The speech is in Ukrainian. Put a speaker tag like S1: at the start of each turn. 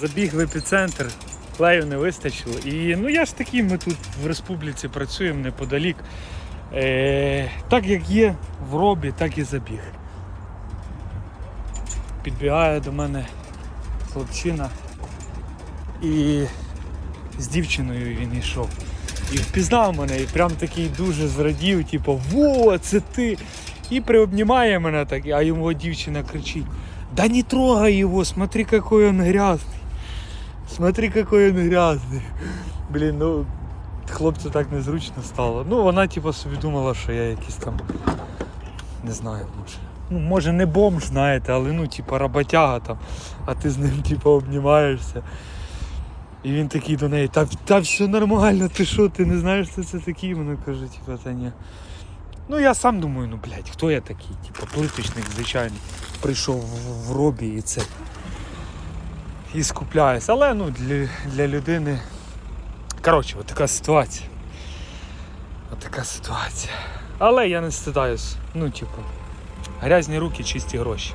S1: забіг в епіцентр, клею не вистачило. І ну я ж такий, ми тут в республіці працюємо неподалік. Е, так як є в робі, так і забіг. Підбігає до мене хлопчина і з дівчиною він йшов. І впізнав мене, і прям такий дуже зрадів, типу, во, це ти. І приобнімає мене так, а його дівчина кричить: Да не трогай його, смотри, какой он грязний. Смотри, какой он грязний. Блін, ну хлопцю так незручно стало. Ну, вона типу собі думала, що я якийсь там. Не знаю, може. Ну, може не бомж, знаєте, але ну, типу, роботяга там, а ти з ним типу, обнімаєшся. І він такий до неї, та, та все нормально, ти що, ти не знаєш, що це такий? Вона каже, типу, та ні. Ну я сам думаю, ну блядь, хто я такий? Типу, плиточник, звичайний. Прийшов в, в робі і це. І скупляюсь. Але ну для, для людини. Коротше, от така ситуація. От така ситуація. Але я не стидаюсь. Ну, типу, грязні руки, чисті гроші.